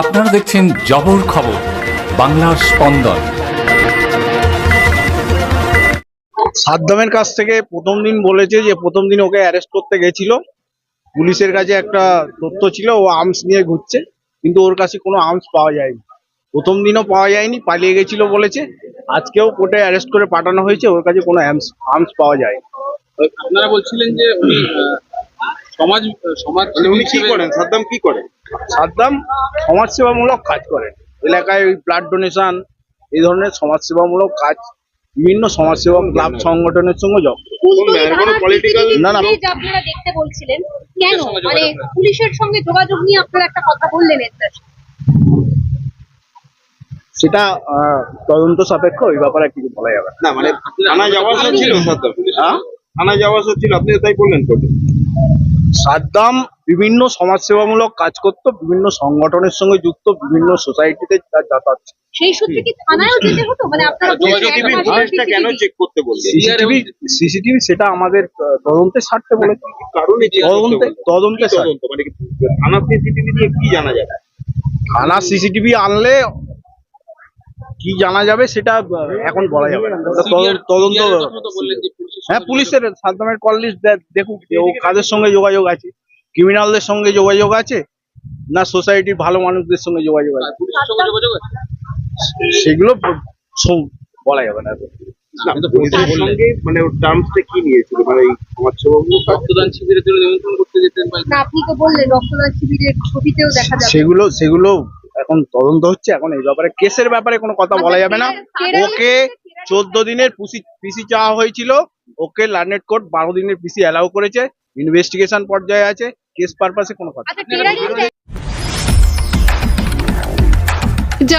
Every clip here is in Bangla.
আপনারা দেখছেন জবর খবর বাংলার স্পন্দন। সাদ্দামের কাছ থেকে প্রথম দিন বলেছে যে প্রথম দিন ওকে অ্যারেস্ট করতে গেছিল। পুলিশের কাছে একটা তথ্য ছিল ও আর্মস নিয়ে ঘুরছে কিন্তু ওর কাছে কোনো আর্মস পাওয়া যায়নি। প্রথম দিনও পাওয়া যায়নি পালিয়ে গেছিল বলেছে। আজকেও কোর্টে অ্যারেস্ট করে পাঠানো হয়েছে ওর কাছে কোনো আর্মস আর্মস পাওয়া যায়নি। আপনারা বলছিলেন যে উনি সমাজ সমাজ মানে উনি কি করেন? সাদ্দাম কি করেন? সাদ্দাম সমাজসেবামূলক কাজ করেন। এলাকায় ওই ব্লাড ডোনেশন এই ধরনের সমাজসেবামূলক কাজ বিভিন্ন সমাজসেবা ক্লাব সংগঠনের সঙ্গে যুক্ত না, না। আপনারা দেখতে বলছিলেন কেন? মানে পুলিশের সঙ্গে যোগাযোগ নিয়ে আপনারা একটা কথা বললেন সেটা আহ, তদন্ত সাপেক্ষ ওই ব্যাপারে কিছু বলা যাবে না। মানে থানা যাওয়া ছিল হ্যাঁ? থানা যাওয়া ছিল আপনি তাই বললেন সাদ্দাম বিভিন্ন সমাজসেবামূলক কাজ করত বিভিন্ন সংগঠনের সঙ্গে যুক্ত বিভিন্ন সোসাইটিতে তার যাতায়াত ছিল। সেই সূত্রে কি থানায়ও যেতে হতো? মানে আপনারা কেন চেক করতে বললেন সিসিটিভি সিসিটিভি সেটা আমাদের স্বার্থে কারণে তদন্তে স্বার্থে তদন্ত মানে থানা সিসিটিভি দিয়ে কি জানা যাবে? থানা সিসিটিভি আনলে কি জানা যাবে সেটা এখন বলা যাবে না। তদন্ত- হ্যাঁ পুলিশের সাদ্দামের কল লিস্ট দেখুক যে ও কাদের সঙ্গে যোগাযোগ আছে ক্রিমিনালদের সঙ্গে যোগাযোগ আছে না সোসাইটির ভালো মানুষদের সঙ্গে যোগাযোগ আছে? সেগুলো বলা যাবে না। মানে ওর টার্মসটা কি নিয়েছিল? মানে এই সমাজসেবামূলক কাজ? রক্তদান শিবিরের জন্য নিমন্ত্রণ করতে যেতেন না আপনি তো বললেন রক্তদান শিবিরের ছবিতেও দেখা যাবে। সেগুলো সেগুলো এখন তদন্ত হচ্ছে এখন এই ব্যাপারে কেসের ব্যাপারে কোনো কথা বলা যাবে না। ওকে চোদ্দ দিনের পিসি পিসি চাওয়া হয়েছিল। ওকে লার্নেট কোর্ট বারো দিনের পিসি অ্যালাউ করেছে ইনভেস্টিগেশন পর্যায়ে আছে কেস পারপাসে কোনো কথা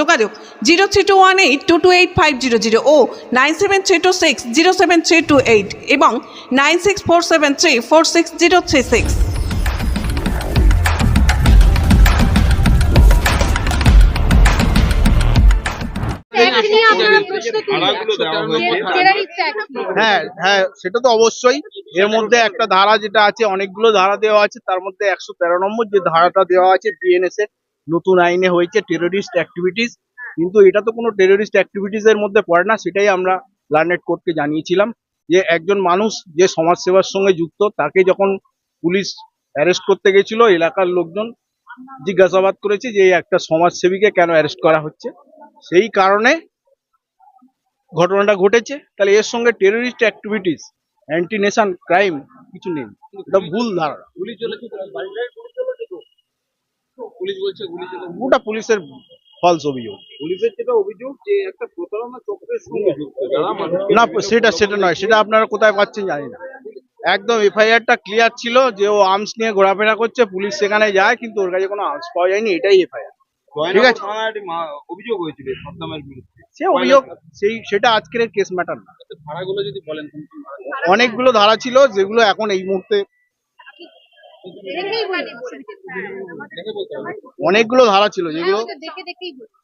যোগাযোগ। Zero three two one eight two two eight five zero zero ও nine seven three two six zero seven three two eight এবং nine six four seven three four six zero three six. হ্যাঁ হ্যাঁ সেটা তো অবশ্যই। এর মধ্যে একটা ধারা যেটা আছে, অনেকগুলো ধারা দেওয়া আছে। তার মধ্যে একশো তেরো নম্বর যে ধারাটা দেওয়া আছে বিএনএস এর নতুন আইনে হয়েছে টেরোরিস্ট অ্যাক্টিভিটিস কিন্তু এটা তো কোনো টেরোরিস্ট অ্যাক্টিভিটিস এর মধ্যে পড়ে না, সেটাই আমরা লার্নেট কোর্টকে জানিয়েছিলাম যে একজন মানুষ যে সমাজসেবার সঙ্গে যুক্ত, তাকে যখন পুলিশ অ্যারেস্ট করতে গেছিল, এলাকার লোকজন জিজ্ঞাসাবাদ করেছে যে একটা সমাজসেবীকে কেন অ্যারেস্ট করা হচ্ছে। সেই কারণে ঘটনাটা ঘটেছে। তাহলে এর সঙ্গে terrorist activities anti nation crime কিছু নেই। এটা ভুল ধারণা। পুলিশ বলছে গুলি ওটা পুলিশের ফলস অভিযোগ। পুলিশের যেটা অভিযোগ যে একটা প্রতারণা চক্রের সঙ্গে যুক্ত যারা না সেটা সেটা নয় সেটা আপনারা কোথায় পাচ্ছেন জানি না। একদম এফআইআরটা ক্লিয়ার ছিল যে ও আর্মস নিয়ে ঘোরাফেরা করছে পুলিশ সেখানে যায় কিন্তু ওর কাছে কোনো আর্মস পাওয়া যায়নি এটাই এফআইআর ঠিক আছে। অভিযোগ হয়েছিল সাদ্দামের বিরুদ্ধে। সে অভিযোগ সেই সেটা আজকের কেস ম্যাটার না। ভাড়াগুলো যদি বলেন? অনেকগুলো ধারা ছিল যেগুলো এখন এই মুহূর্তে দেখেই বলি দেখে বলতে হবে অনেকগুলো ধারা ছিল যেগুলো হ্যাঁ, ওটা দেখে দেখেই বলি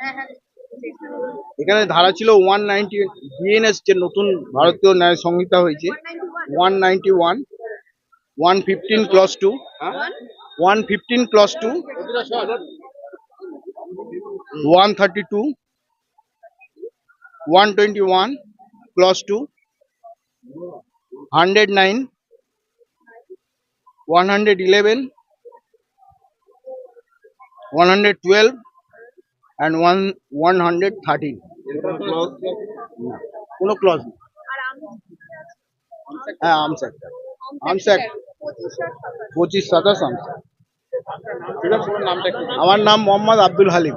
হ্যাঁ এখানে ধারা ছিল ওয়ান নাইনটি বিএনএস যে নতুন ভারতীয় ন্যায় সংহিতা হয়েছে। One ninety one one fifteen clause two one fifteen clause two one thirty two one twenty one clause two hundred nine one hundred eleven one hundred twelve and one one hundred thirteen কোনো ক্লজ নেই। হ্যাঁ আর্মস অ্যাক্ট পঁচিশ সাতাশ আর্মস ঠিক আছে আমার নাম Mohammad Abdul Halim.